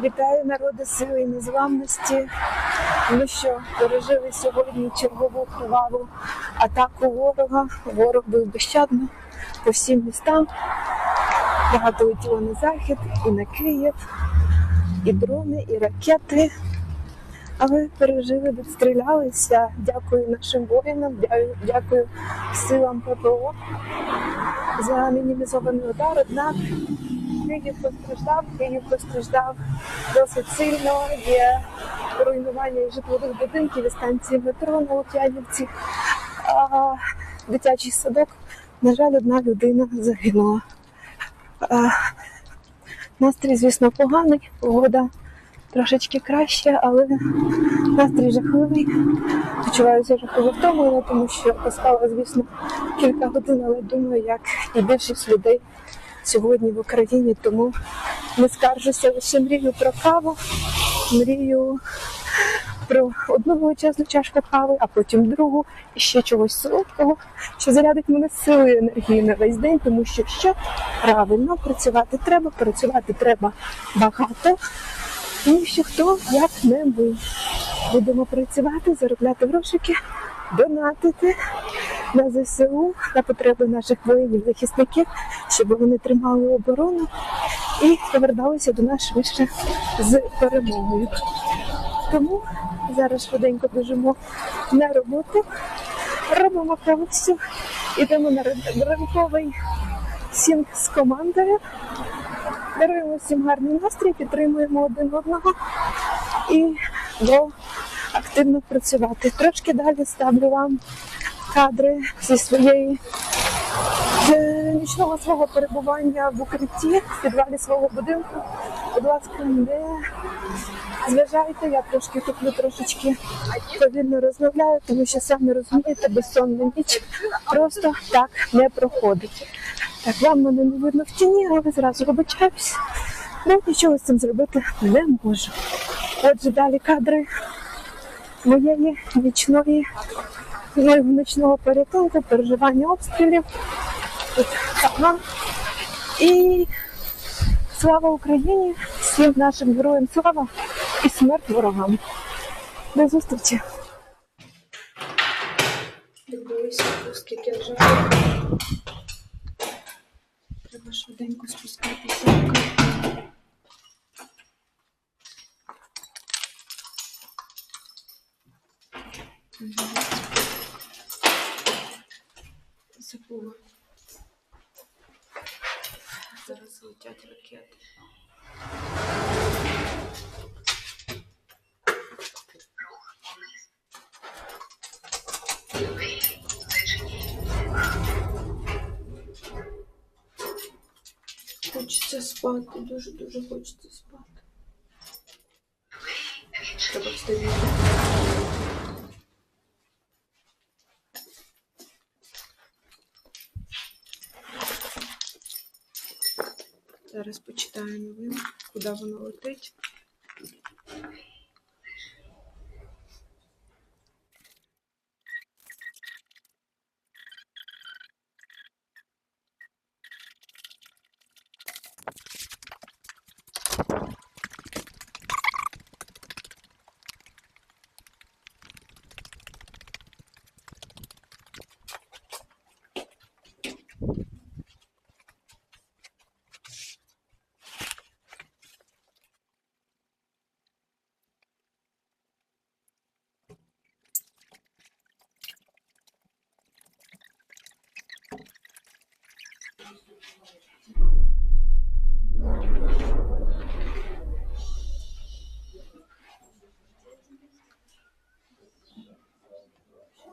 Вітаю народи сили і незламності. Ми що пережили сьогодні чергову криваву атаку ворога. Ворог був безщадно по всім містам. Багато летіло на захід і на Київ, і дрони, і ракети. Але пережили, відстрілялися. Дякую нашим воїнам, дякую силам ППО за мінімізований удар. Однак Київ постраждав, Київ постраждав досить сильно. Є руйнування житлових будинків і станції метро на Лук'янівці. А, дитячий садок, на жаль, одна людина загинула. А, настрій, звісно, поганий, погода трошечки краще, але настрій жахливий. Почуваюся жахливо втомлено, тому що поспала, звісно, кілька годин, але думаю, як і більшість людей сьогодні в Україні, тому не скаржуся, лише мрію про каву, мрію про одну величезну чашку кави, а потім другу і ще чогось солодкого, що зарядить мене силою і енергією на весь день, тому що що правильно працювати треба, працювати треба багато. Тому що хто як не ми будемо працювати, заробляти грошики, донатити на ЗСУ, на потреби наших воїнів, захисників, щоб вони тримали оборону і поверталися до нас швидше з перемогою. Тому зараз швиденько біжимо на роботу, робимо кавусю, йдемо на ринковий сінг з командою. Даруємо всім гарний настрій, підтримуємо один одного і до активно працювати. Трошки далі ставлю вам кадри зі своєї е, нічного свого перебування в укритті в підвалі свого будинку. Будь ласка, не зважайте, я трошки туплю трошечки повільно розмовляю, тому що самі розумієте, безсонна ніч просто так не проходить. Так, вам мене не видно в тіні, але зразу вибачаюсь. Ну, нічого з цим зробити не можу. Отже, далі кадри моєї нічної, моєго нічного порятунку, переживання обстрілів. І слава Україні! Всім нашим героям слава і смерть ворогам. До зустрічі! Відбулися пуски кінжалу. Треба швиденько спускатися. Забула. Зараз летять ракети. Хочеться спати, дуже-дуже хочеться спати. Треба встати. Зараз почитаю новину, куди воно летить.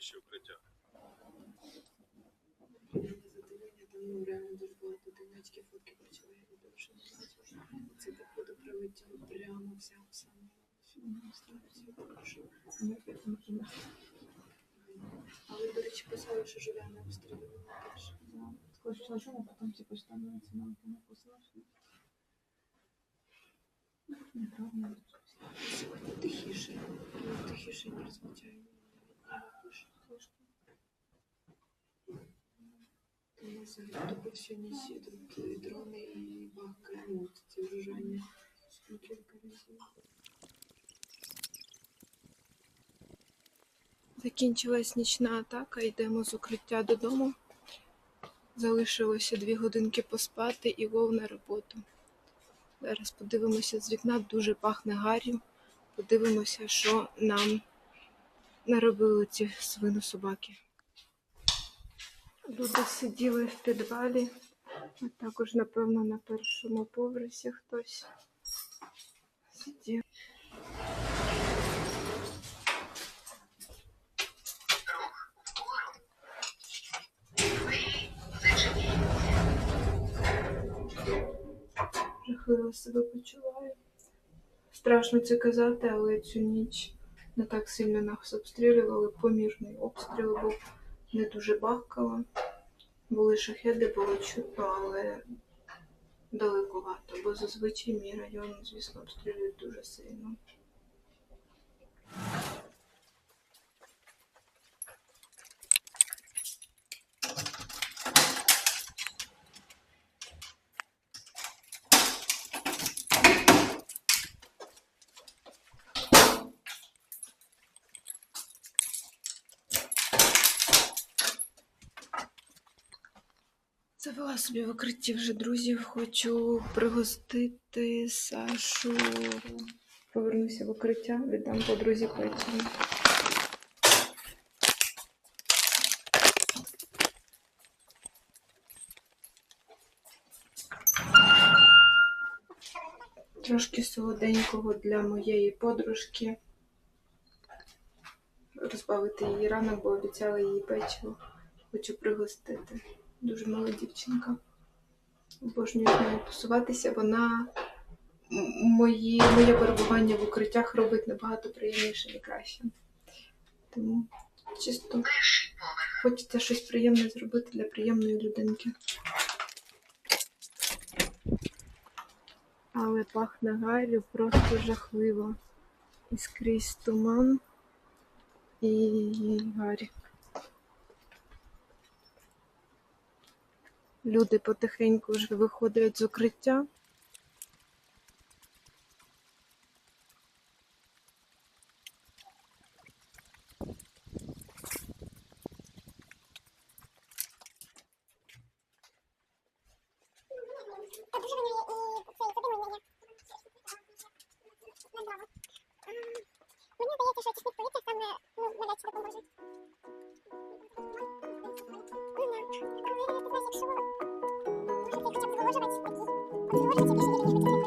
найближче укриття. Задоволення там реально дуже багато донецькі фотки почали я довше не бачила. Це так водопроводдя прямо вся саме Але, до речі, писали, що Жуляна обстрілювала теж. Сначала шум, а потом типа становится на написано, что неправильно. Сьогодні тихіше. Тихіше, ніж звичайно. Тупо сьогодні сідуть і дрони і баки. Ну, от ці жужжання. Ну. Закінчилась нічна атака, йдемо з укриття додому. Залишилося дві годинки поспати і лов на роботу. Зараз подивимося з вікна, дуже пахне гар'ю. Подивимося, що нам наробили ці свинособаки. Люди сиділи в підвалі, а також, напевно, на першому поверсі хтось сидів. Жахливо себе почуваю. Страшно це казати, але цю ніч не так сильно нас обстрілювали. Помірний обстріл був не дуже бахкала. Були шахеди, було чутно, але далековато, бо зазвичай мій район, звісно, обстрілюють дуже сильно. Завела собі в укритті вже друзів. Хочу пригостити Сашу. Повернуся в укриття, віддам подрузі печиво. Трошки солоденького для моєї подружки. Розбавити її ранок, бо обіцяла їй печиво. Хочу пригостити. Дуже мила дівчинка. Обожнюю з нею тусуватися. Вона мої, моє перебування в укриттях робить набагато приємнішим і кращим. Тому чисто хочеться щось приємне зробити для приємної людинки. Але пахне гарю просто жахливо. І скрізь туман і гарі. Люди потихеньку вже виходять з укриття. подытоживать такие, подытоживать, если не